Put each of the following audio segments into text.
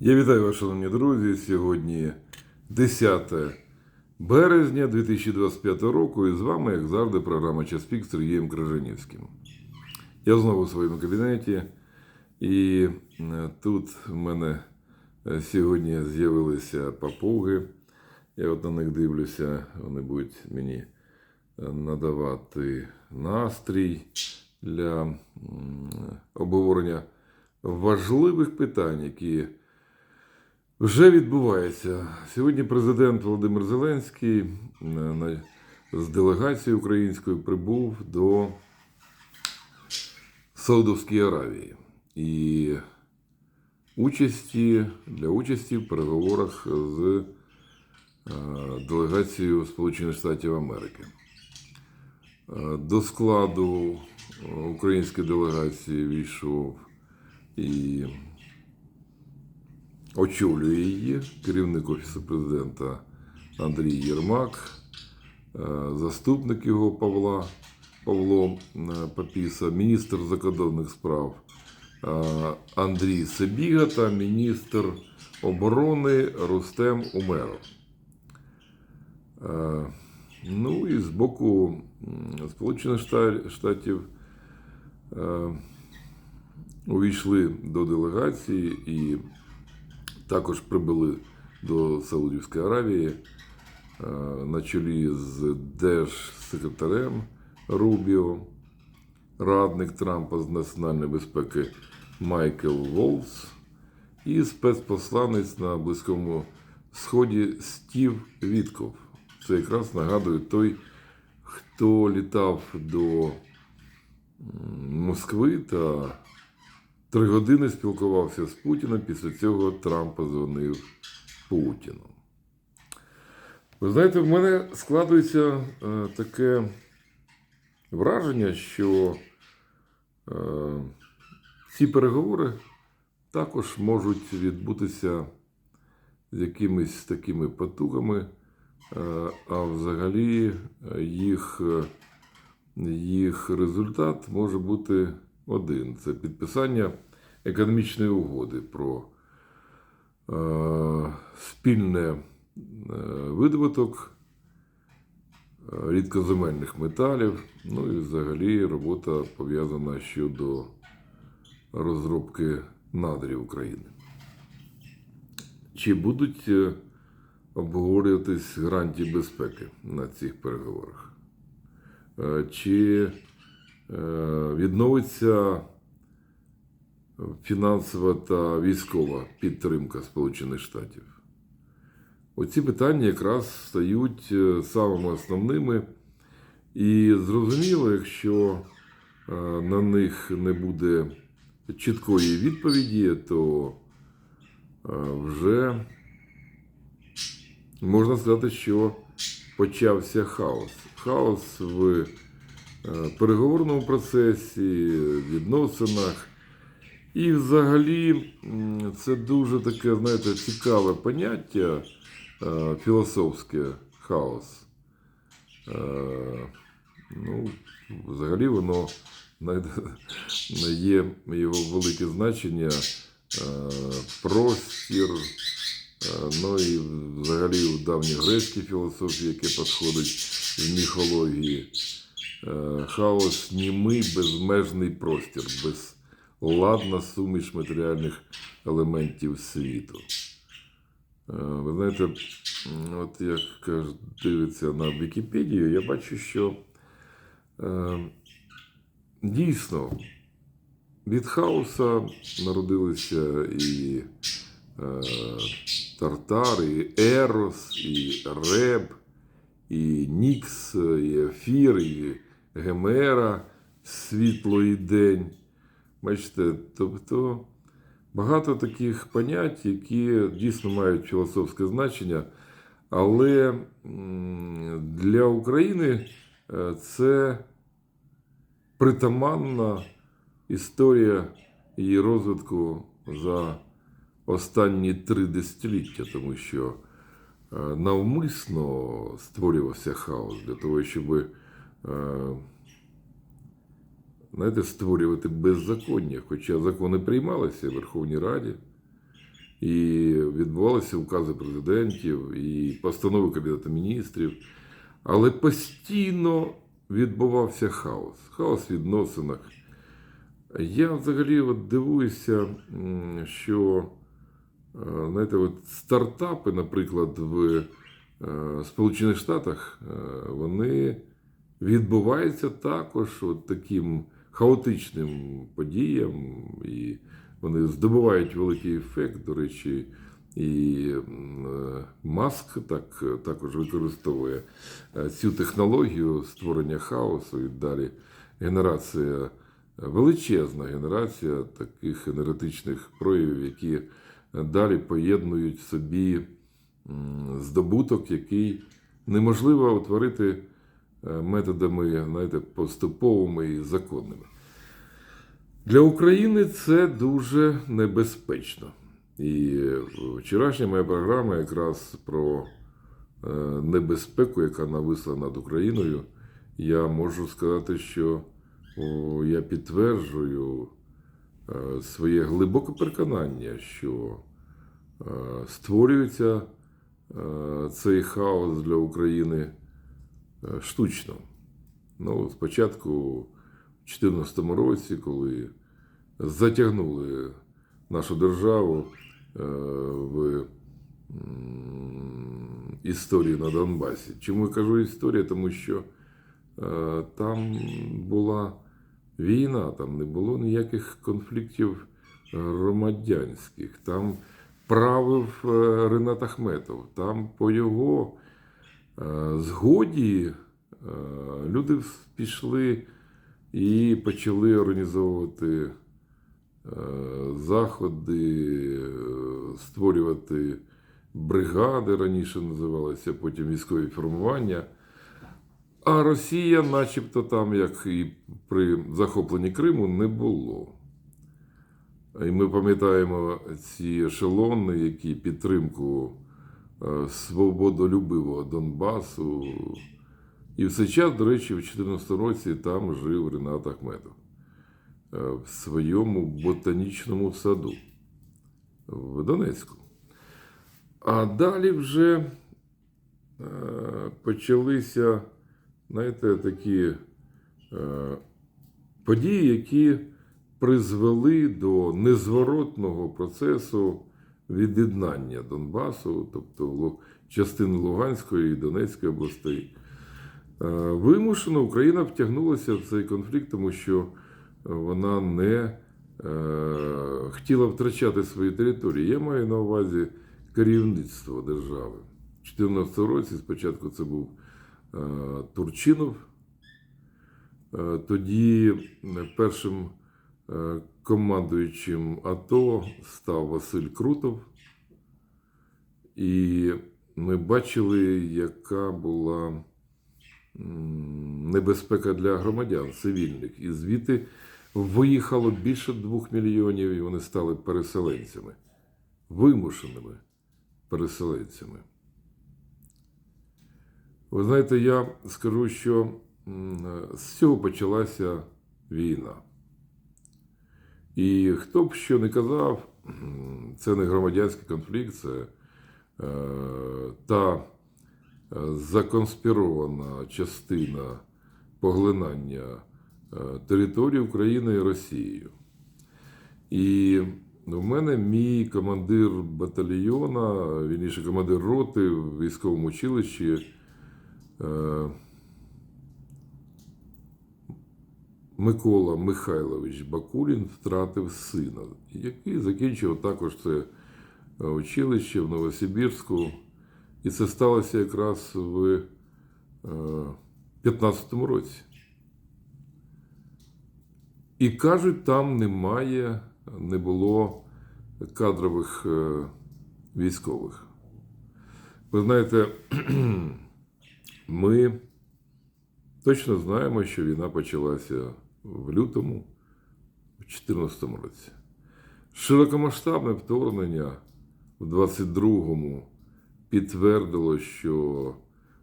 Я вітаю вас, шановні друзі. Сьогодні 10 березня 2025 року, і з вами, як завжди, програма Час Пік з Сергієм Крижанівським. Я знову у своєму кабінеті, і е, тут в мене е, сьогодні з'явилися папуги. Я от на них дивлюся, вони будуть мені е, надавати настрій для обговорення важливих питань, які вже відбувається. Сьогодні президент Володимир Зеленський е, з делегацією українською прибув до Саудовської Аравії. І участі, для участі в переговорах з е, делегацією Сполучених Штатів Америки. Е, До складу української делегації війшов і очолює її керівник Офісу президента Андрій Єрмак, е, заступник його Павла Павло е, Папіса, міністр закордонних справ е, Андрій Себіга та міністр оборони Рустем Умеров. Ну і з боку Сполучених Штатів увійшли до делегації і також прибули до Саудівської Аравії е, на чолі з держсекретарем Рубіо, радник Трампа з національної безпеки Майкл Волс і спецпосланець на Близькому Сході Стів Вітков. Це якраз нагадує той, хто літав до Москви та три години спілкувався з Путіним. Після цього Трамп позвонив Путіну. Ви знаєте, в мене складується е, таке враження, що е, ці переговори також можуть відбутися з якимись такими потугами, е, а взагалі їх, їх результат може бути один: це підписання економічної угоди про е, спільне е, видобуток е, рідкоземельних металів, ну і взагалі робота пов'язана щодо розробки надрів України. Чи будуть е, обговорюватись гарантії безпеки на цих переговорах? Е, Чи відновиться фінансова та військова підтримка Сполучених Штатів? Оці питання якраз стають е, самими основними. І зрозуміло, якщо е, на них не буде чіткої відповіді, то е, вже можна сказати, що почався хаос. Хаос в переговорному процесі, відносинах. І взагалі це дуже таке, знаєте, цікаве поняття е, філософське хаос. Е, Ну, взагалі воно є його велике значення, е, простір, ну і взагалі в давньогрецькій філософії, яке підходить в міфології. Хаос німий безмежний простір, безладна суміш матеріальних елементів світу. Е, Ви знаєте, от як дивиться на Вікіпедію, я бачу, що е, дійсно від хаоса народилися і е, Тартар, і Ерос, і Реб, і Нікс, і Ефір, і Гемера, світло і день. Бачите, тобто багато таких понять, які дійсно мають філософське значення, але для України е, це притаманна історія її розвитку за останні три десятиліття, тому що е, навмисно створювався хаос для того, щоб е, знаєте, створювати беззаконня. Хоча закони приймалися в Верховній Раді, і відбувалися укази президентів, і постанови Кабінету міністрів, але постійно відбувався хаос. Хаос в відносинах. Я взагалі от дивуюся, що е, знаєте, от стартапи, наприклад, в е, Сполучених Штатах, е, вони відбуваються також от таким хаотичним подіям, і вони здобувають великий ефект. До речі, і е, Маск так, також використовує е, цю технологію створення хаосу і далі генерація, величезна генерація таких енергетичних проявів, які далі поєднують собі здобуток, який неможливо утворити е, методами знаєте, поступовими і законними. Для України це дуже небезпечно. І вчорашня моя програма якраз про е, небезпеку, яка нависла над Україною. Я можу сказати, що я підтверджую е, своє глибоке переконання, що е, створюється е, цей хаос для України е, штучно. Ну, спочатку в 2014 році, коли затягнули нашу державу е, в історію на Донбасі. Чому я кажу історія? Тому що е, там була війна, там не було ніяких конфліктів громадянських. Там правив е, Ренат Ахметов. Там по його е, згоді е, люди пішли і почали організовувати е, заходи, е, створювати бригади, раніше називалися, потім військові формування. А Росія, начебто, там, як і при захопленні Криму, не було. І ми пам'ятаємо ці ешелони, які підтримку е, свободолюбивого Донбасу. І в цей час, до речі, в 2014 році там жив Ренат Ахметов е, в своєму ботанічному саду в Донецьку. А далі вже е, почалися, знаєте, такі е, події, які призвели до незворотного процесу від'єднання Донбасу, тобто частини Луганської і Донецької областей. Е, Вимушено Україна втягнулася в цей конфлікт, тому що вона не е, хотіла втрачати свої території. Я маю на увазі керівництво держави. У 2014 році спочатку це був е, Турчинов, тоді першим командуючим АТО став Василь Крутов. І ми бачили, яка була небезпека для громадян цивільних. І звідти виїхало більше двох мільйонів, і вони стали переселенцями, вимушеними переселенцями. Ви знаєте, я скажу, що з цього почалася війна. І хто б що не казав, це не громадянський конфлікт, це е, та е, законспірована частина поглинання е, території України і Росією. І в мене мій командир батальйона, вірніше командир роти в військовому училищі. е, Микола Михайлович Бакулін втратив сина, який закінчив також це е, училище в Новосибірську. І це сталося якраз в 15-му році. І кажуть, там немає, не було кадрових е, військових. Ви знаєте, ми точно знаємо, що війна почалася в лютому 2014 році. Широкомасштабне вторгнення в 22-му підтвердило, що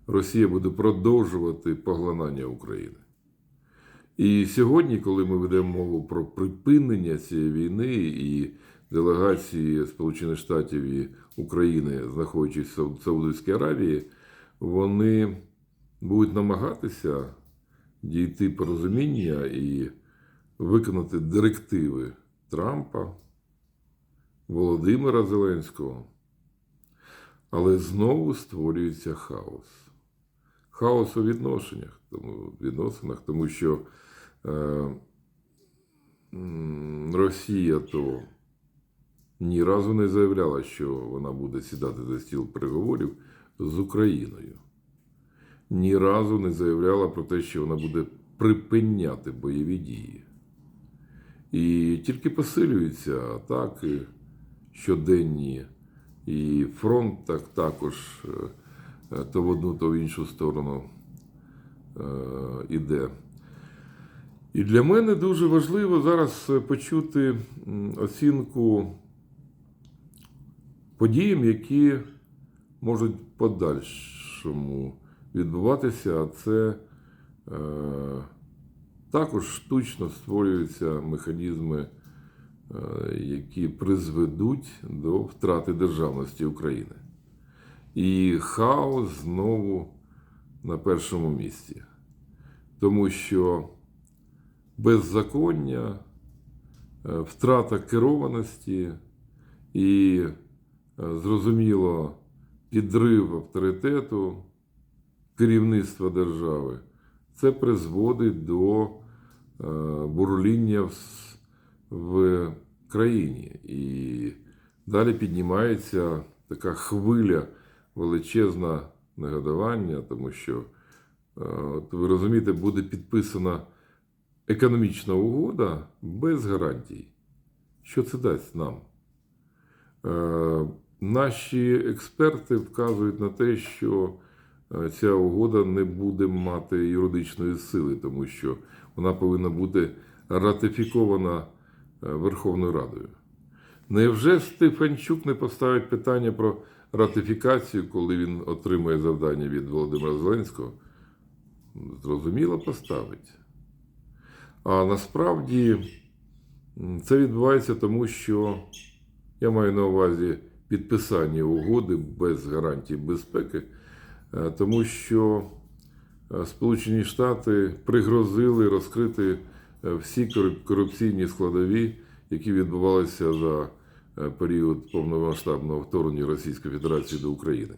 Росія буде продовжувати поглинання України. І сьогодні, коли ми ведемо мову про припинення цієї війни і делегації Сполучених Штатів і України, знаходячись в Саудовській Аравії, вони будуть намагатися дійти порозуміння і виконати директиви Трампа, Володимира Зеленського. Але знову створюється хаос. Хаос у відношеннях, тому, відносинах, тому що е, Росія то ні разу не заявляла, що вона буде сідати за стіл переговорів з Україною. Ні разу не заявляла про те, що вона буде припиняти бойові дії. І тільки посилюються атаки щоденні, і фронт так також е, е, то в одну, то в іншу сторону е, іде. І для мене дуже важливо зараз е, почути оцінку подіям, які можуть подальшому відбуватися, а це е, також штучно створюються механізми, е, які призведуть до втрати державності України. І хаос знову на першому місці. Тому що беззаконня, е, втрата керованості і, е, зрозуміло, підрив авторитету керівництва держави, це призводить до е, бурління в, в країні. І далі піднімається така хвиля величезна негодування, тому що, е, от ви розумієте, буде підписана економічна угода без гарантій. Що це дасть нам? Е, Наші експерти вказують на те, що ця угода не буде мати юридичної сили, тому що вона повинна бути ратифікована е, Верховною Радою. Невже Стефанчук не поставить питання про ратифікацію, коли він отримує завдання від Володимира Зеленського? Зрозуміло, поставить. А насправді це відбувається тому, що я маю на увазі підписання угоди без гарантій безпеки, е, тому що е, Сполучені Штати пригрозили розкрити е, всі корупційні складові, які відбувалися за е, період повномасштабного вторгнення Російської Федерації до України.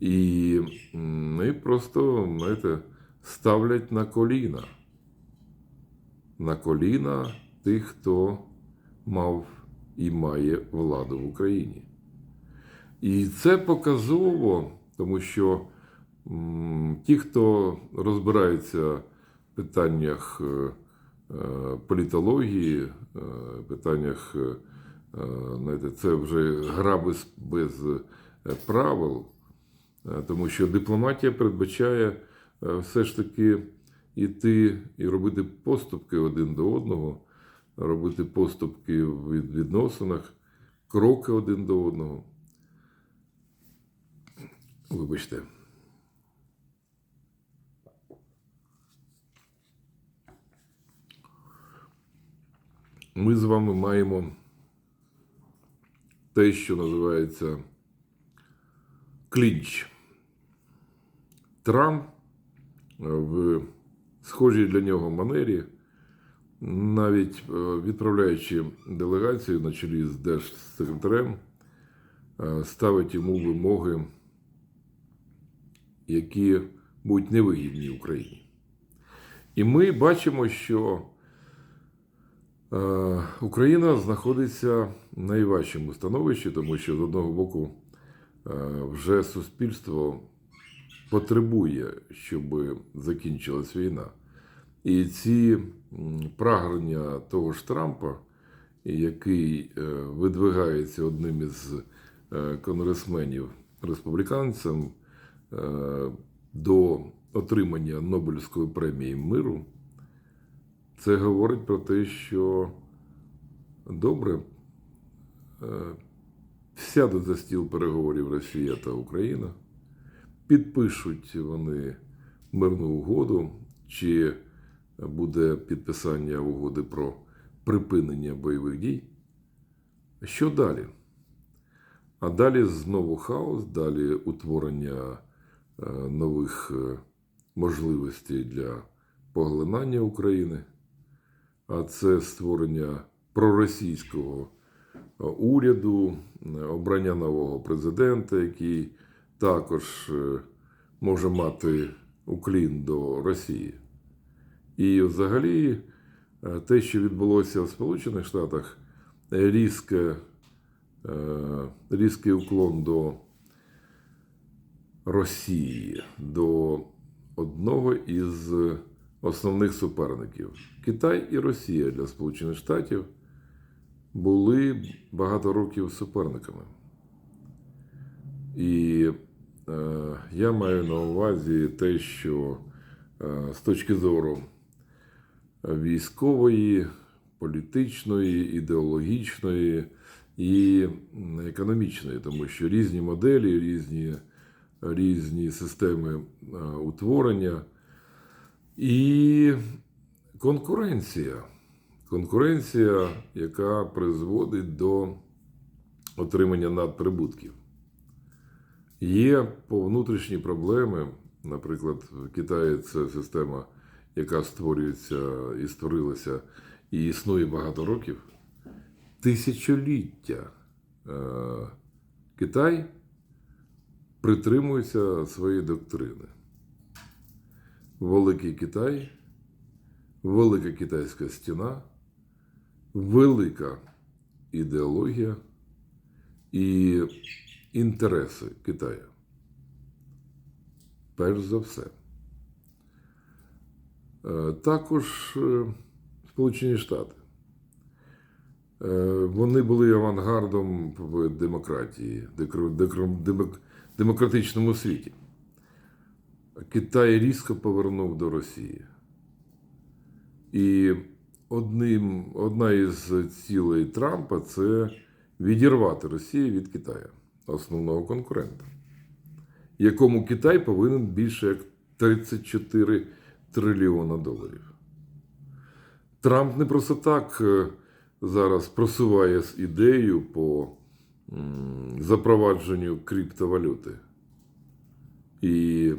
І вони просто, знаєте, ставлять на коліна. На коліна тих, хто мав і має владу в Україні. І це показово, тому що ті, хто розбирається в питаннях е, політології, е, питаннях, е, знаєте, це вже гра без, без правил, тому що дипломатія передбачає все ж таки іти і робити поступки один до одного, робити поступки в від- відносинах, кроки один до одного. Вибачте. Ми з вами маємо те, що називається клінч. Трамп е, в схожій для нього манері, навіть е, відправляючи делегацію на чолі з держсекретарем, е, ставить йому вимоги, які будуть невигідні Україні. І ми бачимо, що е, Україна знаходиться в найважчому становищі, тому що з одного боку е, вже суспільство потребує, щоб закінчилась війна. І ці прагнення того ж Трампа, який е, видвигається одним із конгресменів республіканцем е, до отримання Нобелівської премії миру, це говорить про те, що добре е, сядуть за стіл переговорів Росія та Україна, підпишуть вони мирну угоду, чи буде підписання угоди про припинення бойових дій. Що далі? А далі знову хаос, далі утворення е, нових е, можливостей для поглинання України, а це створення проросійського е, уряду, е, обрання нового президента, який також е, може мати уклін до Росії. І взагалі е, те, що відбулося в Сполучених Штатах, е, різке, е, різкий уклон до Росії, до одного із основних суперників. Китай і Росія для Сполучених Штатів були багато років суперниками. І е, я маю на увазі те, що е, з точки зору військової, політичної, ідеологічної і економічної, тому що різні моделі, різні, різні системи е, утворення і конкуренція. Конкуренція, яка призводить до отримання надприбутків. Є внутрішні проблеми. Наприклад, в Китаї це система, яка створюється і створилася і існує багато років. Тисячоліття Е, Китай притримується своєї доктрини. Великий Китай, велика китайська стіна, велика ідеологія і інтереси Китаю. Перш за все. Е, Також е, Сполучені Штати. Е, Вони були авангардом демократії, декро- декро- демок- демократичному світі. Китай різко повернув до Росії. І одним, одна із цілей Трампа це відірвати Росію від Китаю, основного конкурента, якому Китай повинен більше як 34 трильйона доларів. Трамп не просто так е, зараз просуває з ідею по запровадженню криптовалюти. І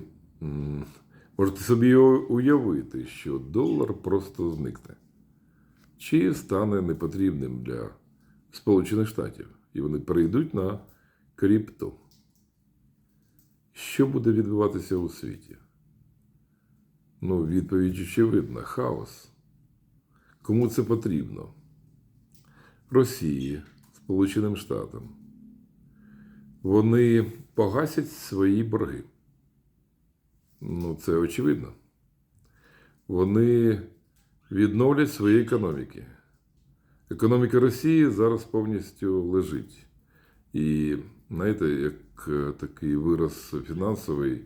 можете собі уявити, що долар просто зникне. Чи стане непотрібним для Сполучених Штатів. І вони перейдуть на крипту. Що буде відбуватися у світі? Ну, відповідь очевидна: хаос. Кому це потрібно? Росії, Сполученим Штатам. Вони погасять свої борги. Ну, це очевидно. Вони відновлять свої економіки. Економіка Росії зараз повністю лежить. І, знаєте, як е, такий вираз фінансовий,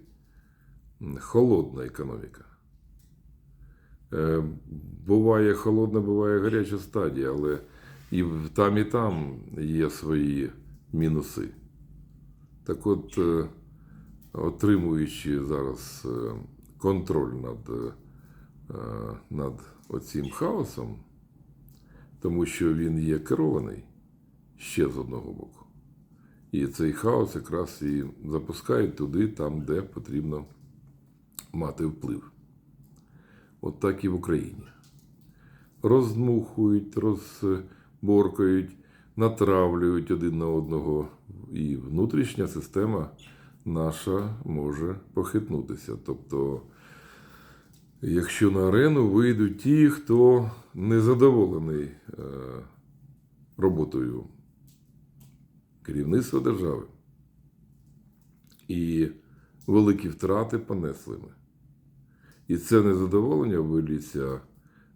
холодна економіка. Е, Буває холодна, буває гаряча стадія, але і там, і там є свої мінуси. Так от, е, отримуючи зараз е, контроль над, е, над оцим хаосом, тому що він є керований ще з одного боку. І цей хаос якраз і запускають туди, там, де потрібно мати вплив. От так і в Україні. Роздмухують, розборкають, натравлюють один на одного. І внутрішня система наша може похитнутися. Тобто, якщо на арену вийдуть ті, хто не задоволений е, роботою керівництва держави, і великі втрати понесли ми. І це незадоволення виліться,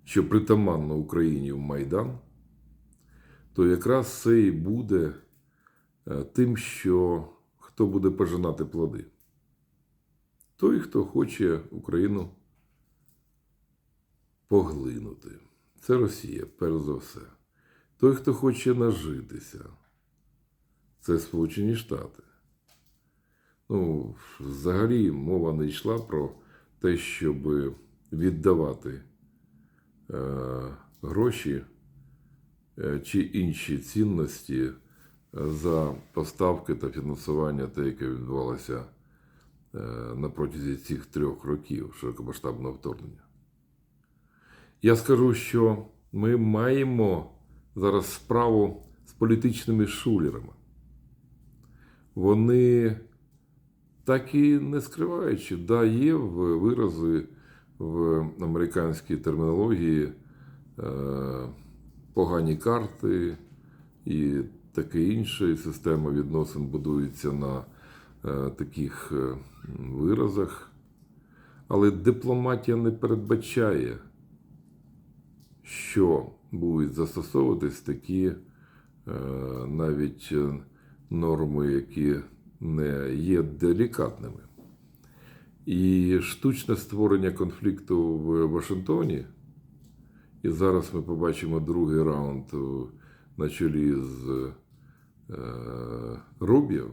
що притаманно Україні в Майдан, то якраз це і буде тим, що хто буде пожинати плоди. Той, хто хоче Україну поглинути. Це Росія, перш за все. Той, хто хоче нажитися, це Сполучені Штати. Ну, взагалі мова не йшла про те, щоб віддавати е, гроші е, чи інші цінності е, за поставки та фінансування, те, яке відбувалося е, на протязі цих трьох років широкомасштабного вторгнення. Я скажу, що ми маємо зараз справу з політичними шулерами. Вони так і не скриваючи, да, є вирази в американській термінології е, погані карти і таке інше. І Система відносин будується на е, таких е, виразах. Але дипломатія не передбачає, що будуть застосовуватись такі е, навіть норми, які не є делікатними. І штучне створення конфлікту в Вашингтоні, і зараз ми побачимо другий раунд на чолі з Рубіо,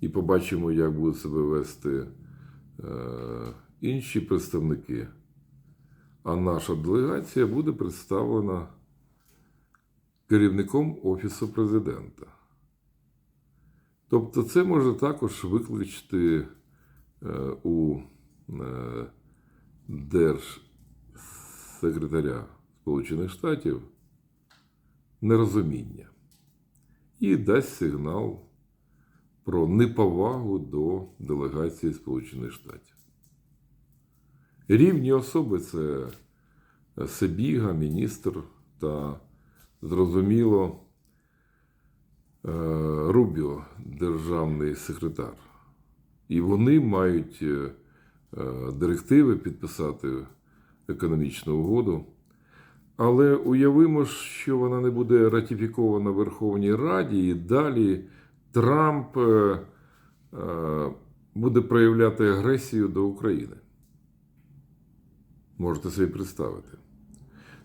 і побачимо, як будуть себе вести е, інші представники. А наша делегація буде представлена керівником Офісу президента. Тобто це може також викликати е, у е, держсекретаря Сполучених Штатів нерозуміння і дасть сигнал про неповагу до делегації Сполучених Штатів. Рівні особи це Себіга, міністр та, зрозуміло, е, Рубіо, державний секретар. І вони мають е, директиви підписати економічну угоду. Але уявимо, що вона не буде ратифікована в Верховній Раді, і далі Трамп е, е, буде проявляти агресію до України. Можете собі представити.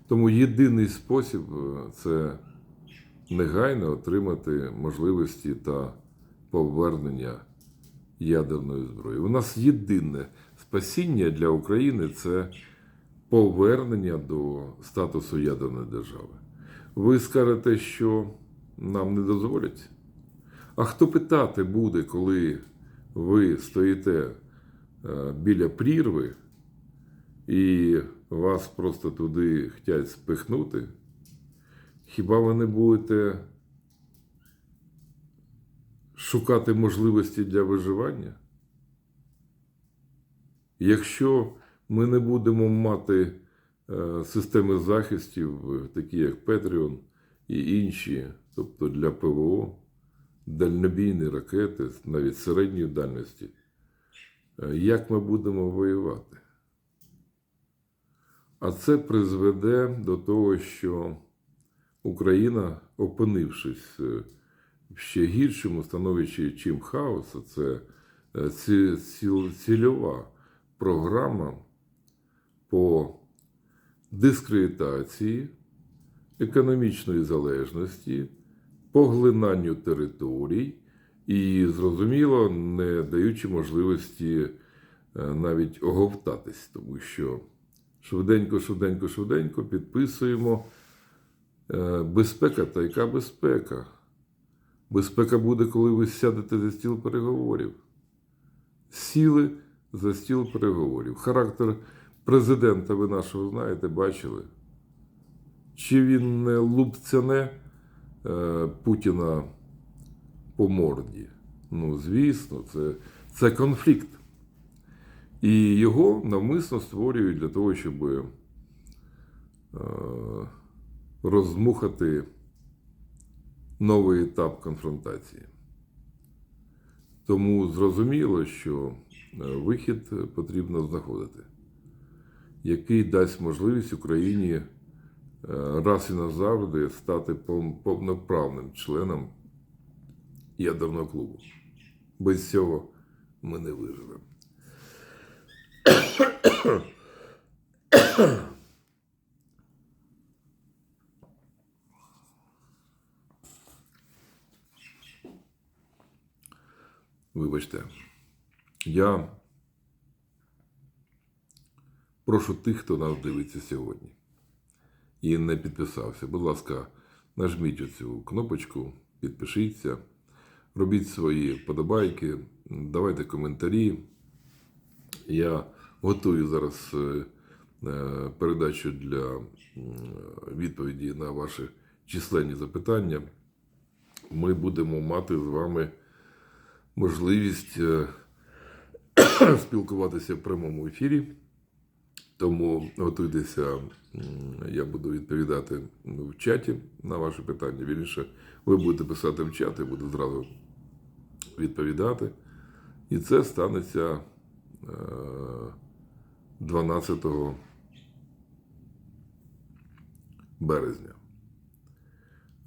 Тому єдиний спосіб е, це негайно отримати можливості та повернення ядерної зброї. У нас єдине спасіння для України це повернення до статусу ядерної держави. Ви скажете, що нам не дозволять? А хто питати буде, коли ви стоїте е, біля прірви і вас просто туди хочуть спихнути? Хіба ви не будете шукати можливості для виживання? Якщо ми не будемо мати е, системи захистів, е, такі як Петріон і інші, тобто для ПВО, дальнобійні ракети, навіть середньої дальності, е, як ми будемо воювати? А це призведе до того, що Україна, опинившись в ще гіршому становищі, чим хаос, це ці- ціл- цільова програма по дискредитації, економічної залежності, поглинанню територій і, зрозуміло, не даючи можливості е, навіть оговтатись, тому що швиденько, швиденько, швиденько підписуємо е, безпека та яка безпека. Безпека буде, коли ви сядете за стіл переговорів. Сіли за стіл переговорів. Характер президента ви нашого знаєте, бачили. Чи він не лупцяне е, Путіна по морді? Ну, звісно, це, це конфлікт. І його навмисно створюють для того, щоб е, роздмухати новий етап конфронтації. Тому зрозуміло, що е, вихід потрібно знаходити, який дасть можливість Україні е, раз і назавжди стати повноправним членом ядерного клубу. Без цього ми не виживемо. Вибачте, я прошу тих, хто нас дивиться сьогодні. і не підписався, будь ласка, нажміть оцю кнопочку, підпишіться, робіть свої вподобайки, давайте коментарі. Я готую зараз е, е, передачу для відповіді на ваші численні запитання. Ми будемо мати з вами можливість е, спілкуватися в прямому ефірі. Тому готуйтеся, я буду відповідати ну, в чаті на ваші питання. Вірніше, ви будете писати в чат, я буду зразу відповідати. І це станеться е, 12 березня.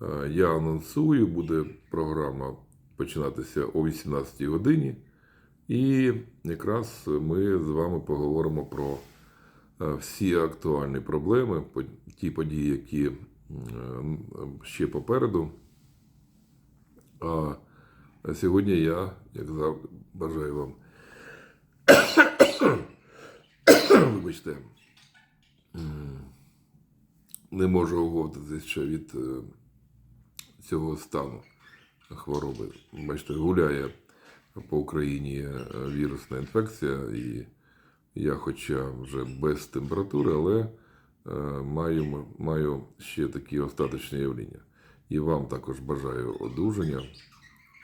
Е, Я анонсую, буде програма починатися о 18 годині. І якраз ми з вами поговоримо про е, всі актуальні проблеми, ті події, які ще попереду. А сьогодні я, як завжди, бажаю вам. Вибачте, не можу оговтатися ще від е, цього стану хвороби. Бачите, гуляє по Україні е, вірусна інфекція, і я, хоча вже без температури, але е, маю, маю ще такі остаточні явлення. І вам також бажаю одужання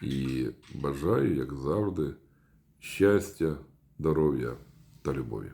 і бажаю, як завжди, щастя, здоров'я та любові.